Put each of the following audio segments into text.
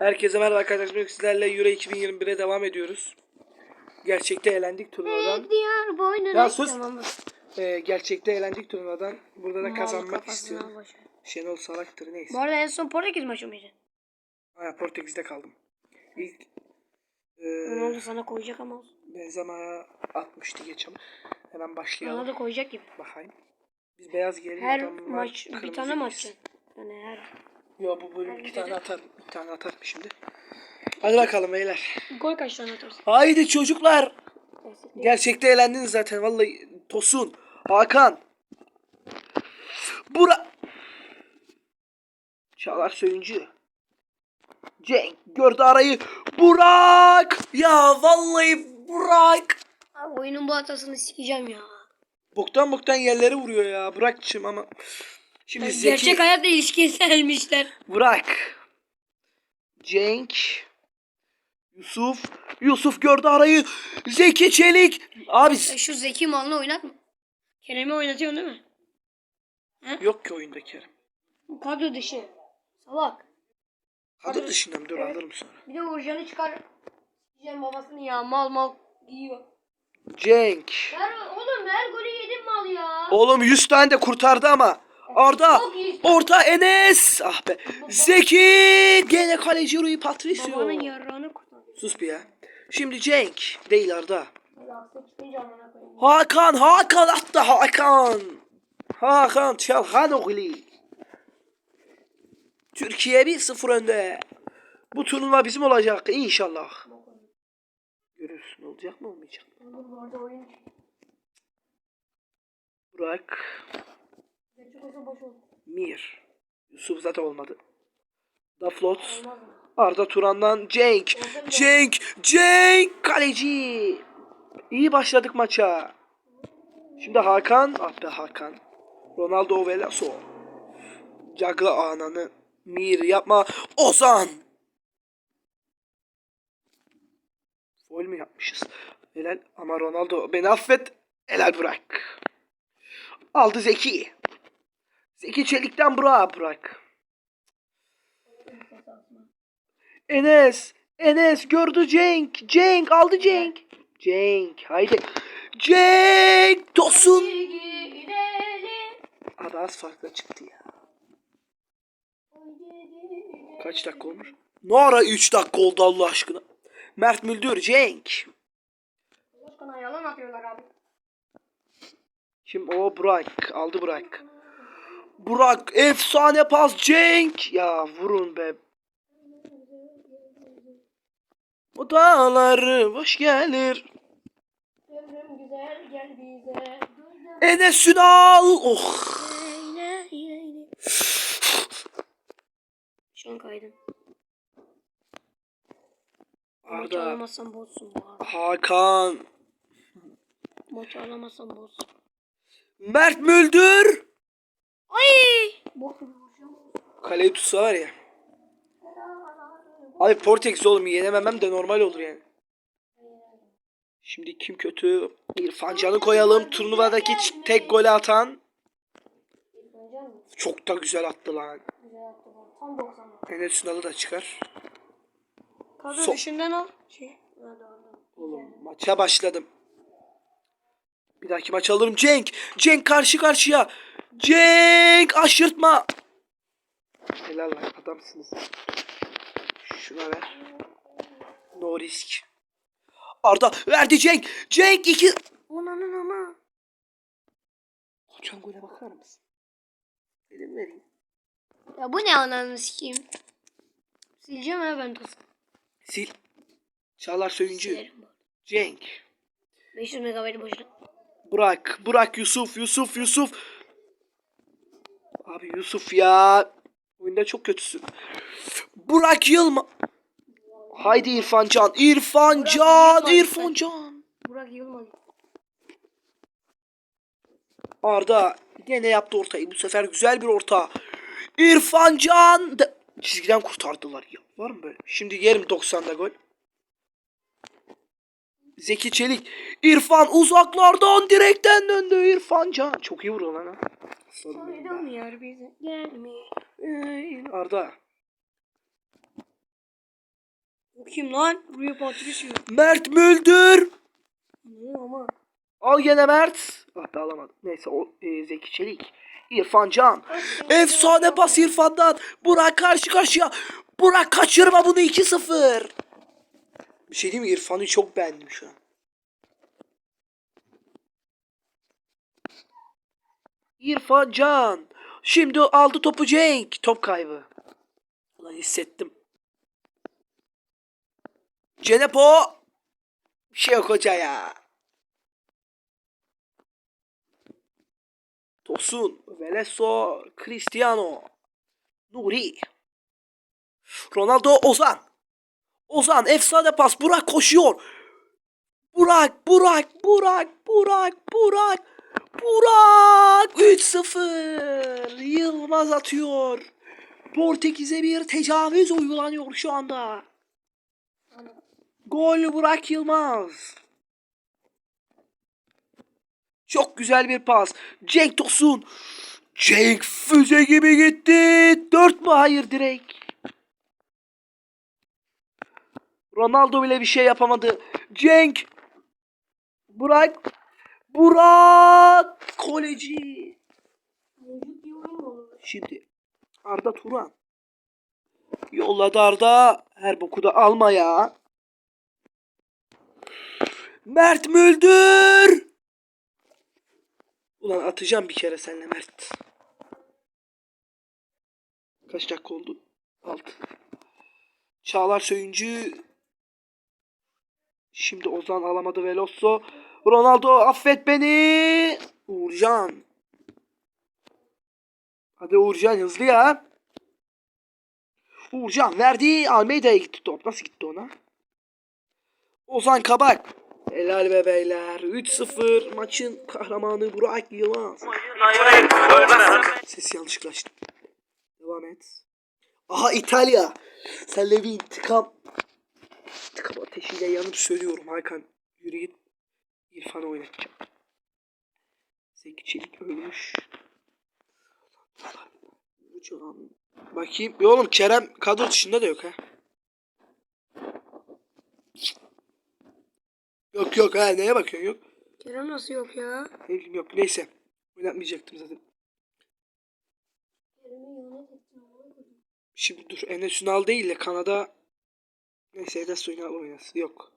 Herkese merhaba arkadaşlar. Bugün Sizlerle Euro 2021'e devam ediyoruz. Gerçekte eğlendik turnuvadan. Ya sus. Ee, gerçekte eğlendik turnuvadan. Burada da kazanmak istiyorum. Şenol salaktır neyse. Bu arada en son Portekiz maçı mıydı? Ha, Portekiz'de kaldım. İlk e, Ronaldo sana koyacak ama olsun. Benzema atmıştı geçen. Hemen başlayalım. Ronaldo koyacak gibi. Bakayım. Biz beyaz geliyor. Her adamlar maç bir tane maç. Yani her. Yo bu bölüm iki tane atar. Bir tane atar şimdi. Hadi bakalım beyler. Gol kaç tane atarsın? Haydi çocuklar. Gerçekte eğlendiniz zaten vallahi. Tosun, Hakan. Bura. Çağlar Söyüncü. Cenk gördü arayı. Burak. Ya vallahi Burak. Abi oyunun bu hatasını sikeceğim ya. Boktan boktan yerlere vuruyor ya. Burak'cığım ama. Şimdi Yani Zeki. Gerçek hayatla ilişkilenmişler. Burak. Cenk. Yusuf. Yusuf gördü arayı. Zeki Çelik. Abi Ya şu Zeki malını oynatma. Kerem'i oynatıyorsun değil mi? yok ki oyunda Kerem. Bu kadro dışı. Salak. Kadro dışında mı? Dur alırım sonra. Bir de Uğurcan'ı çıkar. Sikeceğim babasını ya. Mal mal giyiyor. Cenk. Ver oğlum ver golü yedim mal ya. Oğlum 100 tane de kurtardı ama. Arda. Orta Enes. Ah be. Zeki. Gene kaleci Rui Patricio. Babanın yarrağını kurtardı. Sus bir ya. Şimdi Cenk. Değil Arda. Hakan. Hakan attı Hakan. Hakan Çalhanoğlu. Türkiye 1-0 önde. Bu turnuva bizim olacak inşallah. Görürsün olacak mı olmayacak mı? Burak. Olsa boş olur. Mir. Yusuf zaten olmadı. Olmaz mı? Arda Turan'dan Cenk. Cenk. Cenk. Kaleci. İyi başladık maça. Şimdi Hakan. Ah be Hakan. Ronaldo Velasco. Cagla ananı. Mir yapma. Ozan. Foul mü yapmışız? Helal ama Ronaldo beni affet. Helal bırak. Aldı Zeki. Zeki Çelik'ten Burak bırak. Enes. Enes gördü Cenk. Cenk aldı Cenk. Cenk haydi. Cenk Tosun. Abi az farkla çıktı ya. Kaç dakika olmuş? Ne ara 3 dakika oldu Allah aşkına. Mert Müldür Cenk. Başkana yalan atıyorlar abi. Kim o Burak aldı Burak. Burak efsane pas Cenk. Ya vurun be. O dağları hoş gelir. Ömrüm güzel gel bize. Enes Ünal. Oh. Şu an kaydım. Arda. alamazsam bozsun bu arada. Hakan. Maçı alamazsam bozsun. Mert Müldür. Ay! Kaleyi tutsa var ya. Abi Portekiz oğlum yenememem de normal olur yani. Şimdi kim kötü? İrfan Can'ı koyalım. Turnuvadaki tek golü atan. Çok da güzel attı lan. Tam 90. Enes Ünal'ı da çıkar. Kadro So- dışından al. Şey. Oğlum maça başladım. Bir dahaki maç alırım. Cenk. Cenk karşı karşıya. Cenk aşırtma. Helal lan adamsınız. Şuna ver. No risk. Arda verdi Cenk. Cenk iki. Onanın ama. Hocam gole bakar mısın? Elim vereyim. Ya bu ne ananı sikeyim. Sileceğim ha ben tosu. Sil. Çağlar Söyüncü. Silerim. Cenk. 500 megabayt boşuna. Burak. Burak Yusuf. Yusuf. Yusuf. Abi Yusuf ya. Oyunda çok kötüsün. Burak Yılma. Haydi İrfan Can. İrfan Burak Can. Yılmaz İrfan. Can. Burak Yılmaz. Arda yine yaptı ortayı. Bu sefer güzel bir orta. İrfan Can. Da- Çizgiden kurtardılar ya. Var mı böyle? Şimdi yerim 90'da gol. Zeki Çelik. İrfan uzaklardan direkten döndü İrfan Can. Çok iyi vuruyor lan ha. Be. Yer bize gelmiyor. Ey, Arda. Bu kim lan? Rui Patricio. Mert Müldür. Ne ama? Al gene Mert. Ah da alamadım. Neyse o e, Zeki Çelik. İrfan Can. Efsane pas İrfan'dan. Burak karşı karşıya. Burak kaçırma bunu 2-0. Bir şey diyeyim mi? İrfan'ı çok beğendim şu an. İrfan Can. Şimdi aldı topu Cenk. Top kaybı. Ulan hissettim. Cenepo. Bir şey yok hoca ya. Tosun, Veleso, Cristiano, Nuri, Ronaldo, Ozan. Ozan efsane pas. Burak koşuyor. Burak, Burak, Burak, Burak, Burak. Burak 3-0. Yılmaz atıyor. Portekiz'e bir tecavüz uygulanıyor şu anda. Gol Burak Yılmaz. Çok güzel bir pas. Cenk Tosun. Cenk füze gibi gitti. Dört mü? Hayır direkt. Ronaldo bile bir şey yapamadı. Cenk. Burak. Burak. Olur? Şimdi Arda Turan. Yolladı Arda. Her boku da alma ya. Mert Müldür. Ulan atacağım bir kere seninle Mert. Kaç dakika oldu? 6. Çağlar Söyüncü. Şimdi Ozan alamadı Veloso. Ronaldo affet beni. Uğurcan. Hadi Uğurcan hızlı ya. Uğurcan verdi. Almeida'ya gitti top. Nasıl gitti ona? Ozan Kabak. Helal be beyler. 3-0 maçın kahramanı Burak Yılmaz. Ses yanlışlıkla açtım. Devam et. Aha İtalya. Senle bir intikam. İntikam ateşiyle yanıp söylüyorum Hakan. Yürü git. İrfan'ı oynatacağım. Zeki Çelik ölmüş. Hocam. Bakayım. Ya oğlum Kerem kadro dışında da yok ha. Yok yok ha neye bakıyorsun yok. Kerem nasıl yok ya? Ne bileyim yok neyse. Oynatmayacaktım zaten. Kerem'i ihanet ettim. Şimdi dur Enes Ünal değil de Kanada neyse Enes Ünal oynasın. Yok.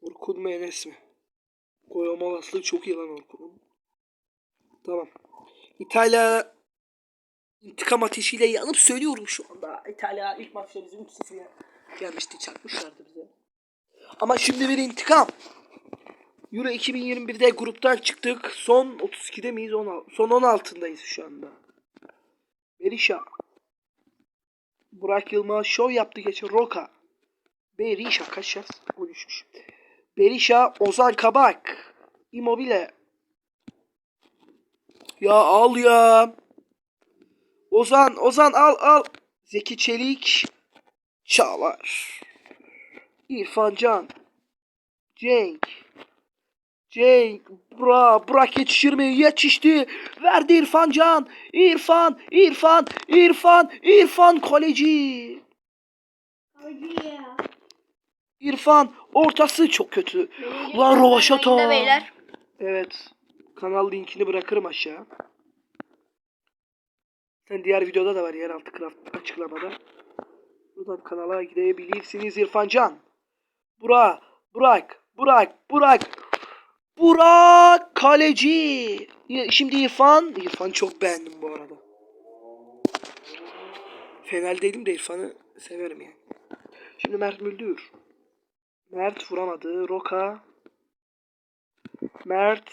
Orkun mu Enes mi? Olma olasılığı çok iyi lan Orkun'un. Tamam. İtalya intikam ateşiyle yanıp söylüyorum şu anda. İtalya ilk maçta bizi 3-0'ya gelmişti. Çakmışlardı bize. Ama şimdi bir intikam. Euro 2021'de gruptan çıktık. Son 32'de miyiz? 16. Son 16'ndayız şu anda. Berisha. Burak Yılmaz show yaptı geçen Roka. Berisha kaç yaz? 13'müş. Berisha Ozan Kabak. Immobile. Ya al ya. Ozan Ozan al al. Zeki Çelik. Çağlar. İrfan Can. Cenk. Cenk. Bra, Burak yetişir mi? Yetişti. Verdi İrfan Can. İrfan, İrfan, İrfan, İrfan kaleci. Hadi ya. İrfan ortası çok kötü. Lan Rovaşata. Beyler. Evet. Kanal linkini bırakırım aşağı. Sen diğer videoda da var yeraltı craft açıklamada. Buradan kanala gidebilirsiniz İrfan Can. Burak, Burak, Burak, Burak. Burak kaleci. Şimdi İrfan. İrfan çok beğendim bu arada. Fenal değilim de İrfan'ı severim yani. Şimdi Mert Müldür. Mert vuramadı. Roka. Mert.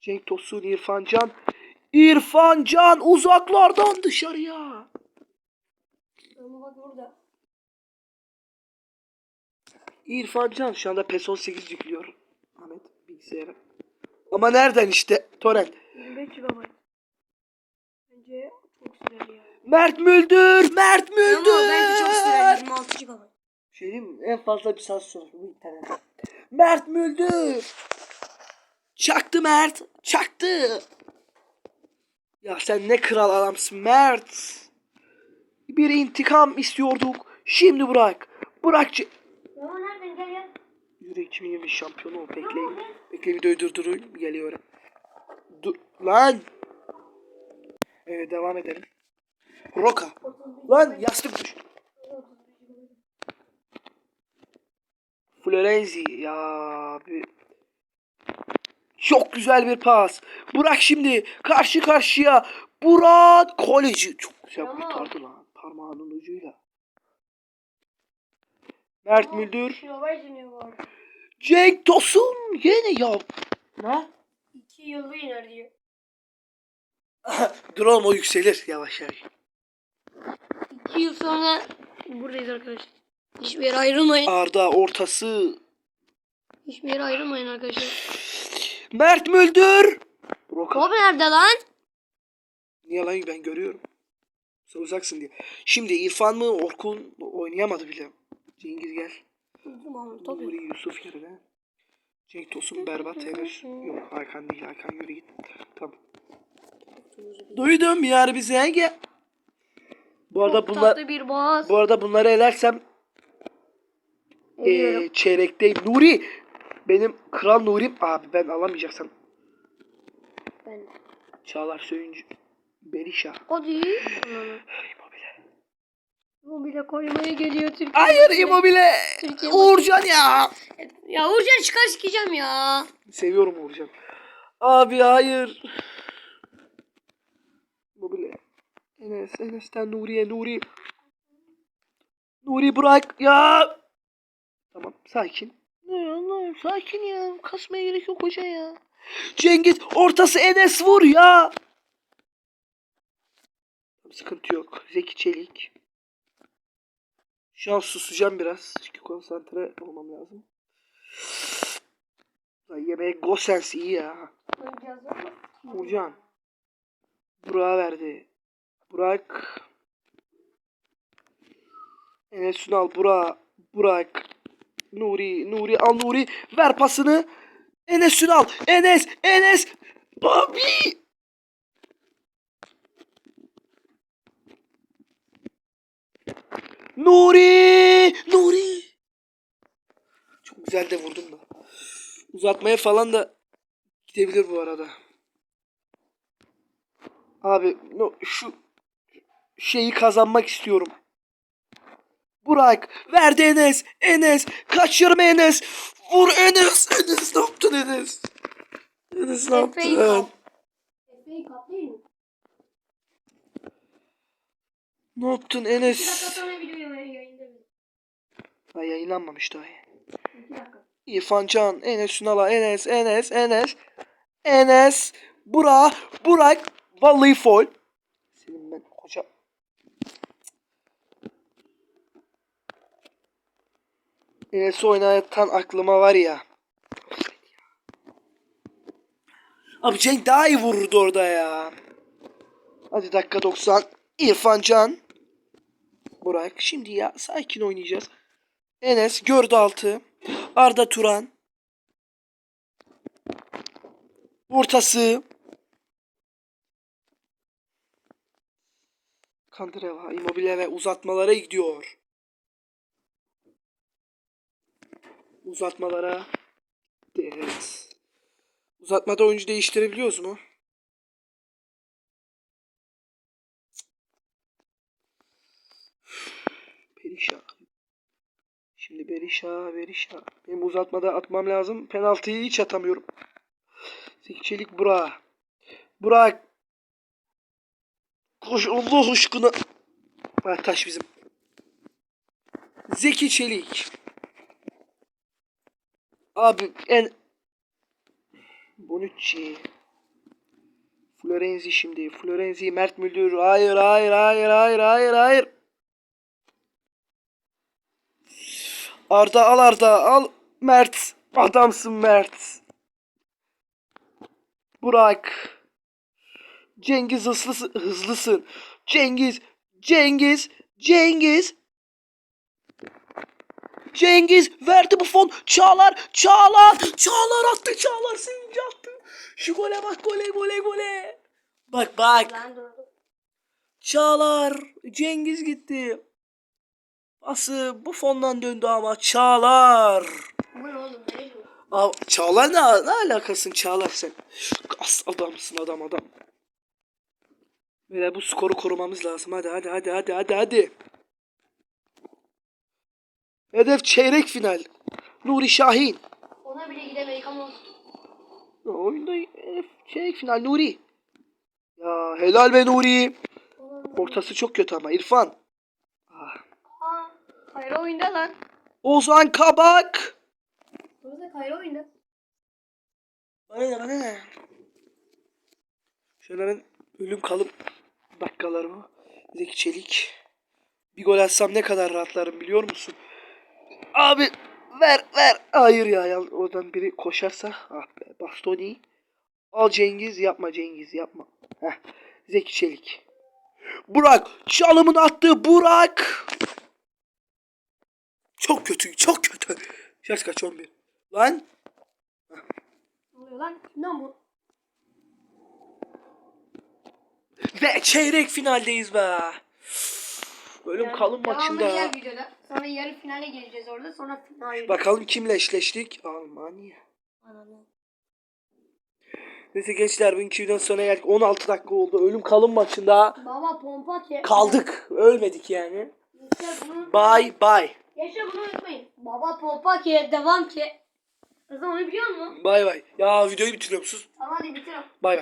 Cenk Tosun, İrfan Can. İrfan Can uzaklardan dışarıya. Ama bak burada. İrfan Can şu anda PES 18 yüklüyor. Ahmet bilgisayara. Ama nereden işte? Torrent. 25 GB. Bence çok sürer ya. Mert Müldür, Mert Müldür. Ama bence çok sürer 26 GB. Şey diyeyim mi? En fazla bir saat sürer bu internet. Mert Müldür. Çaktı Mert. Çaktı. Ya sen ne kral adamsın Mert. Bir intikam istiyorduk. Şimdi bırak. Burak Ce- Ama nereden gel ya? Euro 2020 şampiyonu ol. Bekleyin. Bekle videoyu durdurun. Geliyorum. Dur. Lan. Evet devam edelim. Roka. Lan yastık düş. Florenzi ya abi. Çok güzel bir pas. Burak şimdi karşı karşıya. Burak Koleji. Çok güzel Tamam. kurtardı lan. Parmağının ucuyla. Mert Müldür. İniyor bu arada. Cenk Tosun. Yine ya. Ne? İki yılda iner diyor. Dur oğlum o yükselir yavaş yavaş. İki yıl sonra buradayız arkadaşlar. Hiçbir yere ayrılmayın. Arda ortası. Hiçbir yere ayrılmayın arkadaşlar. Mert Müldür. Roka. Top nerede lan? Niye lan ben görüyorum. Sen uzaksın diye. Şimdi İrfan mı Orkun oynayamadı bile. Cengiz gel. Tamam. Nuri Yusuf yerine. Cenk Tosun berbat henüz. Yok Hakan değil Hakan yürü git. Tamam. Duydum yar bize gel. Bu arada Çok bunlar tatlı bir boğaz. bu arada bunları elersem Eee çeyrekteyim. Nuri benim kral Nuri'm abi ben alamayacaksam Ben. Çağlar Söyüncü Berisha O değil. Immobile. Bu bile koymaya geliyor Türkiye. Hayır Immobile Türkiye Uğurcan ya Ya Uğurcan çıkar sikeceğim ya. Seviyorum Uğurcan Abi hayır Immobile Enes Enes'ten Nuri'ye Nuri Nuri bırak ya Tamam sakin. Ne Allah sakin ya. Kasmaya gerek yok hoca ya. Cengiz ortası Enes vur ya. Sıkıntı yok. Zeki Çelik. Şu an susacağım biraz. Çünkü konsantre olmam lazım. Lan yemeğe Gosens iyi ya. Uğurcan Burak'a verdi. Burak. Enes Ünal Burak. Burak Nuri Nuri al Nuri. Ver pasını. Enes Ünal Enes Enes. Abi Nuri Nuri. Çok güzel de vurdum da. Uzatmaya falan da gidebilir bu arada. Abi no, şu şeyi kazanmak istiyorum. Burak verdi Enes. Enes kaçırma Enes. Vur Enes. Enes ne yaptın Enes? Enes ne yaptın? Ne yaptın İki dakika Enes? sonra video yayında. Ha, yayınlanmamış daha. İki dakika. İrfan Can, Enes Ünal'a, Enes, Enes, Enes, Enes, Burak, Burak, vallahi foul. Senin ben hoca. Enes oynatan aklıma var ya. Abi Cenk daha iyi vururdu orada ya. Hadi dakika 90. İrfan Can. Burak. Şimdi ya sakin oynayacağız. Enes gördü altı. Arda Turan. Ortası. Kandıreva Immobile ve uzatmalara gidiyor. Uzatmalara. Evet. Uzatmada oyuncu değiştirebiliyoruz mu? Perişan. Şimdi Berisha, Berisha. Benim uzatmada atmam lazım. Penaltıyı hiç atamıyorum. Zeki Çelik Burak. Burak. Koş Allah aşkına. Ha, taş bizim. Zeki Çelik. Abi en Bonucci. Florenzi şimdi. Florenzi, Mert Müldür. Hayır, hayır, hayır, hayır, hayır, hayır. Arda al Arda al. Mert. Adamsın Mert. Burak. Cengiz hızlısın. Hızlısın. Cengiz. Cengiz. Cengiz. Cengiz verdi bu fon. Çağlar. Çağlar. Çağlar attı. Çağlar sevinci attı. Şu gole bak gole gole gole. Bak bak. Çağlar. Cengiz gitti. Nasıl bu fondan döndü ama Çağlar. Ne oğlum? Ne? Aa, Çağlar ne, ne alakasın Çağlar sen? As adamsın adam adam. Böyle bu skoru korumamız lazım. Hadi hadi hadi hadi hadi hadi. Hedef çeyrek final. Nuri Şahin. Ona bile gidemedik ama Ya, Oyunda hedef çeyrek final Nuri. Ya helal be Nuri. Ortası çok kötü ama İrfan. Ah. Aa, Kayra oyunda lan. Ozan Kabak. Burada Kayra oyunda. Bana ne bana ne? Şöyle ben ölüm kalım dakikalarımı. Zeki Çelik. Bir gol atsam ne kadar rahatlarım biliyor musun? Abi ver ver. Hayır ya, ya oradan biri koşarsa. Ah be Bastoni. Al Cengiz yapma Cengiz yapma. Heh. Zeki Çelik. Burak. Çalımın attığı Burak. Çok kötü çok kötü. Yaş kaç 11. Lan Ne oluyor lan? Kimden bu? Ve çeyrek finaldeyiz be. Ölüm kalım Devamı maçında. diğer videoda. Sonra yarı finale geleceğiz orada. Sonra final. Bakalım kimle eşleştik? Almanya. Anladım. Neyse gençler bugünkü videonun sonuna geldik. 16 dakika oldu. Ölüm kalım maçında Baba pompa ki. kaldık. Ölmedik yani. Bye bye. Gençler bunu unutmayın. Baba pompa ki. Devam ki. Zaman onu biliyor musun? Bye bye. Ya videoyu bitiriyor musunuz? Tamam hadi bitirelim. Bye bye.